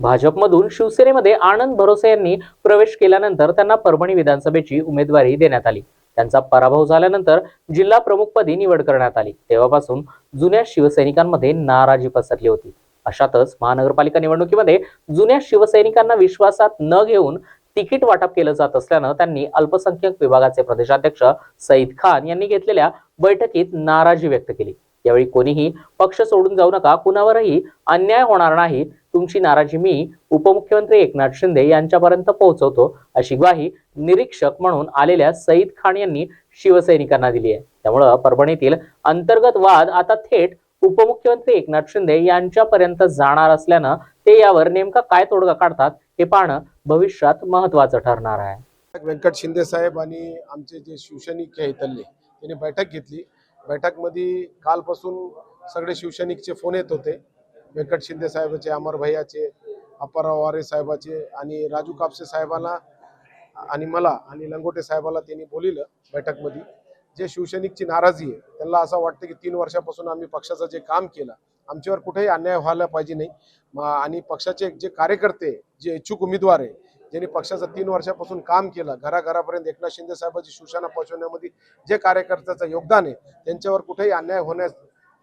भाजपमधून शिवसेनेमध्ये आनंद भरोसे यांनी प्रवेश केल्यानंतर त्यांना परभणी विधानसभेची उमेदवारी देण्यात आली. त्यांचा पराभव झाल्यानंतर जिल्हा प्रमुखपदी निवड करण्यात आली. तेव्हापासून जुन्या शिवसैनिकांमध्ये नाराजी पसरली होती. अशातच महानगरपालिका निवडणुकीमध्ये जुन्या शिवसैनिकांना विश्वासात न घेऊन तिकीट वाटप केलं जात असल्यानं त्यांनी अल्पसंख्याक विभागाचे प्रदेशाध्यक्ष सईद खान यांनी घेतलेल्या बैठकीत नाराजी व्यक्त केली. यावेळी कोणीही पक्ष सोडून जाऊ नका कुणावरही अन्याय होणार नाही तुमची नाराजी मी उपमुख्यमंत्री एकनाथ शिंदे यांच्यापर्यंत पोहोचवतो अशी ग्वाही निरीक्षक म्हणून आलेल्या सईद खान यांनी शिवसैनिकांना दिली आहे. त्यामुळं परभणीतील अंतर्गत वाद आता थेट उपमुख्यमंत्री एकनाथ शिंदे यांच्यापर्यंत जाणार असल्यानं ते यावर नेमका काय तोडगा काढतात हे पाहणं भविष्यात महत्वाचं ठरणार आहे. व्यंकट शिंदे साहेब आणि आमचे जे शिवसैनिक आहे इथले त्यांनी बैठक घेतली. बैठकमध्ये कालपासून सगळे शिवसैनिकचे फोन येत होते. व्यंकट शिंदे साहेबाचे अमर भैयाचे अप्पाराव वारे साहेबाचे आणि राजू कापसे साहेबांना आणि मला आणि लंगोटे साहेबाला त्यांनी बोलिलं बैठकमध्ये. जे शिवसैनिकची नाराजी आहे त्यांना असं वाटतं की तीन वर्षापासून आम्ही पक्षाचं जे काम केलं आमच्यावर कुठेही अन्याय व्हायला पाहिजे नाही. आणि पक्षाचे जे कार्यकर्ते जे इच्छुक उमेदवार आहे ज्यांनी पक्षाचं तीन वर्षापासून काम केलं घराघरापर्यंत एकनाथ शिंदे साहेबांची शिवसेना पोहोचवण्यामध्ये जे कार्यकर्त्याचं योगदान आहे त्यांच्यावर कुठेही अन्याय होण्यास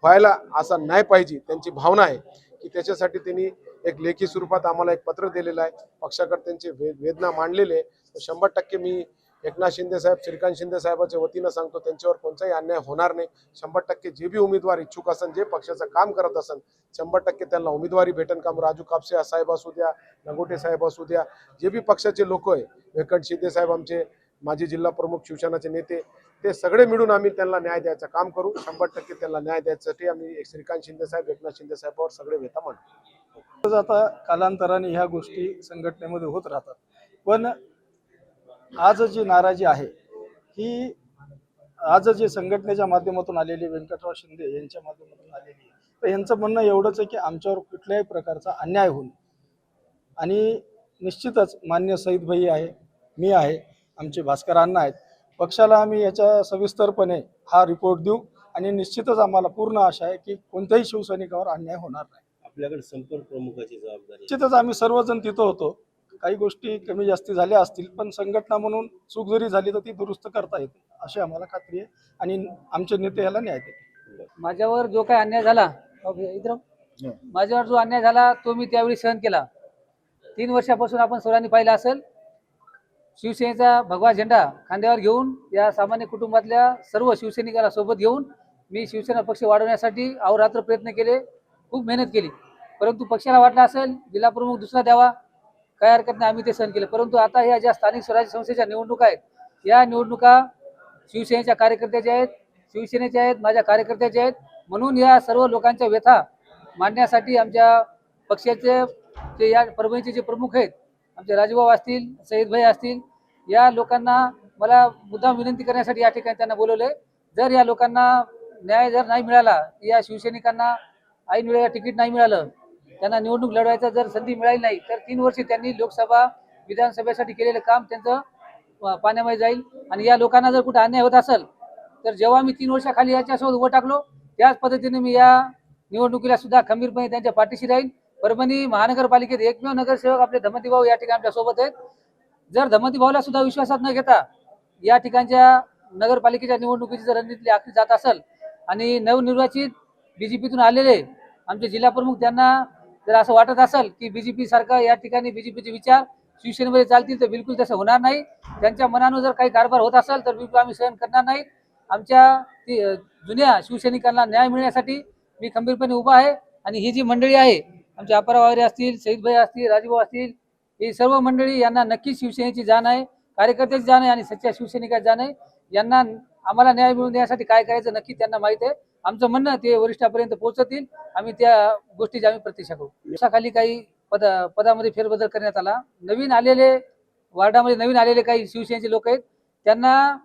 व्हायला असा नाही पाहिजे त्यांची भावना आहे की त्याच्यासाठी त्यांनी एक लेखी स्वरूपात आम्हाला एक पत्र दिलेलं आहे. पक्षाकडे त्यांचे वेदना मांडलेले आहे. तर शंभर टक्के मी एकनाथ शिंदे साहेब श्रीकांत शिंदे साहेबांच्या वतीनं सांगतो त्यांच्यावर कोणताही अन्याय होणार नाही. शंभर टक्के जे बी उमेदवार इच्छुक असन जे पक्षाचं काम करत असन शंभर टक्के त्यांना उमेदवारी भेटन. काम राजू कापसे साहेब असू द्या लंगोटे साहेब असू द्या जे बी पक्षाचे लोक आहे व्यंकट शिंदे साहेब आमचे माजी जिल्हा प्रमुख शिवसेनाचे नेते ते सगळे मिळून आम्ही त्यांना न्याय द्यायचं काम करू. शंभर टक्के त्यांना न्याय द्यायसाठी आम्ही श्रीकांत शिंदे साहेब एकनाथ शिंदे साहेबांवर सगळे वेता मांडतो आता कालांतराने ह्या गोष्टी संघटनेमध्ये होत राहतात. पण आज जी नाराजी आहे ही आज जे संघटनेच्या माध्यमातून आलेली व्यंकटराव शिंदे यांच्या माध्यमातून आलेली तर यांचं म्हणणं एवढंच आहे की आमच्यावर कुठल्याही प्रकारचा अन्याय होऊन आणि निश्चितच मान्य सईद भाई आहे मी आहे आमचे भास्कर अण्णा आहेत. पक्षाला आम्ही याच्या सविस्तरपणे हा रिपोर्ट देऊ आणि निश्चितच आम्हाला पूर्ण आशा आहे की कोणत्याही शिवसैनिकावर अन्याय होणार नाही. आपल्याकडे संपर्क प्रमुखाची जबाबदारी आहे. निश्चितच आम्ही सर्वजण तिथं होतो. काही गोष्टी कमी जास्ती झाल्या असतील पण संघटना म्हणून चूक जरी झाली तर ती दुरुस्त करता येते अशी आम्हाला खात्री आहे. आणि आमचे नेते याला न्याय देतील. माझ्यावर जो काही अन्याय झाला इधर माझ्यावर जो अन्याय झाला तो मी त्यावेळी सहन केला. तीन वर्षापासून आपण सर्वांनी पाहिला असेल शिवसेनेचा भगवा झेंडा खांद्यावर घेऊन या सामान्य कुटुंबातल्या सर्व शिवसैनिकाला सोबत घेऊन मी शिवसेना पक्ष वाढवण्यासाठी अहोरात्र प्रयत्न केले खूप मेहनत केली. परंतु पक्षाला वाटलं असेल जिल्हा प्रमुख दुसरा द्यावा. काय हरकत नाही आम्ही ते सहन केलं. परंतु आता ह्या ज्या स्थानिक स्वराज्य संस्थेच्या निवडणुका आहेत या निवडणुका शिवसेनेच्या कार्यकर्त्याच्या आहेत शिवसेनेच्या आहेत माझ्या कार्यकर्त्याच्या आहेत. म्हणून या सर्व लोकांच्या व्यथा मांडण्यासाठी आमच्या पक्षाचे जे या परभणीचे जे प्रमुख आहेत आमचे राजूभाऊ असतील सईदभाई असतील या लोकांना मला मुद्दाम विनंती करण्यासाठी या ठिकाणी त्यांना बोलवले. जर या लोकांना न्याय जर नाही मिळाला या शिवसैनिकांना ऐन वेळेला तिकीट नाही मिळालं त्यांना निवडणूक लढवायचा जर संधी मिळाली नाही तर तीन वर्षे त्यांनी लोकसभा विधानसभेसाठी केलेलं काम त्यांचं पाण्यामध्ये जाईल. आणि या लोकांना जर कुठे अन्याय होत असेल तर जेव्हा मी तीन वर्षाखाली याच्यासोबत उभं टाकलो त्याच पद्धतीने मी या निवडणुकीला सुद्धा खंबीरपणे त्यांच्या पाठीशी राहील परभणी महानगरपालिकेत एकमेव नगरसेवक आपले धमती भाऊ या ठिकाणी आमच्यासोबत आहेत. जर धमती भाऊला सुद्धा विश्वासात न घेता या ठिकाणच्या नगरपालिकेच्या निवडणुकीची जर रणनीती आखली जात असेल आणि नवनिर्वाचित बीजेपीतून आलेले आमचे जिल्हा प्रमुख त्यांना जर असं वाटत असेल की बीजेपी सारखं या ठिकाणी बीजेपीचे विचार शिवसेनेमध्ये चालतील तर बिलकुल तसं होणार नाही. त्यांच्या मनानं जर काही कारभार होत असेल तर बिलकुल आम्ही सहन करणार नाही. आमच्या जुन्या शिवसैनिकांना न्याय मिळण्यासाठी मी खंबीरपणे उभा आहे आणि ही जी मंडळी आहे आमचे अपारा असतील शहीदभाई असतील राजभाऊ असतील ही सर्व मंडळी यांना नक्कीच शिवसेनेची जाण आहे कार्यकर्त्याची जाण आहे आणि सच्च्या शिवसैनिकाची जाण आहे. यांना आम्हाला न्याय मिळवून देण्यासाठी काय करायचं नक्की त्यांना माहीत आहे. आमचं म्हणणं ते वरिष्ठापर्यंत पोहोचतील. आम्ही त्या गोष्टीची आम्ही प्रतीक्षा करू. दिवसाखाली काही पद पदामध्ये फेरबदल करण्यात आला. नवीन आलेले वार्डामध्ये नवीन आलेले काही शिवसेनेचे लोक आहेत. त्यांना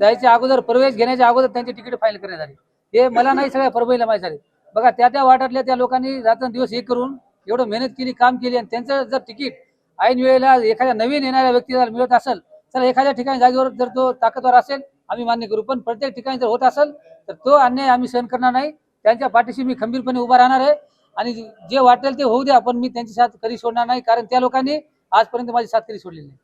जायच्या अगोदर प्रवेश घेण्याच्या अगोदर त्यांची तिकीट फाईल करण्यात आली. हे मला नाही सगळ्या परभणीला माहीत झाले. बघा त्या त्या वाटातल्या त्या लोकांनी रात्रंदिवस हे करून एवढं मेहनत केली काम केली आणि त्यांचं जर तिकीट ऐन वेळेला एखाद्या नवीन येणाऱ्या व्यक्तीला मिळत असेल तर एखाद्या ठिकाणी जागेवर जर तो ताकदवर असेल आम्ही मान्य करू. पण प्रत्येक ठिकाणी जर होत असेल तर तो अन्याय आम्ही सहन करणार नाही. त्यांच्या पाठीशी मी खंबीरपणे उभा राहणार आहे. आणि जे वाटेल ते होऊ द्या पण मी त्यांची साथ कधी सोडणार नाही कारण त्या लोकांनी आजपर्यंत माझी साथ कधी सोडलेली नाही.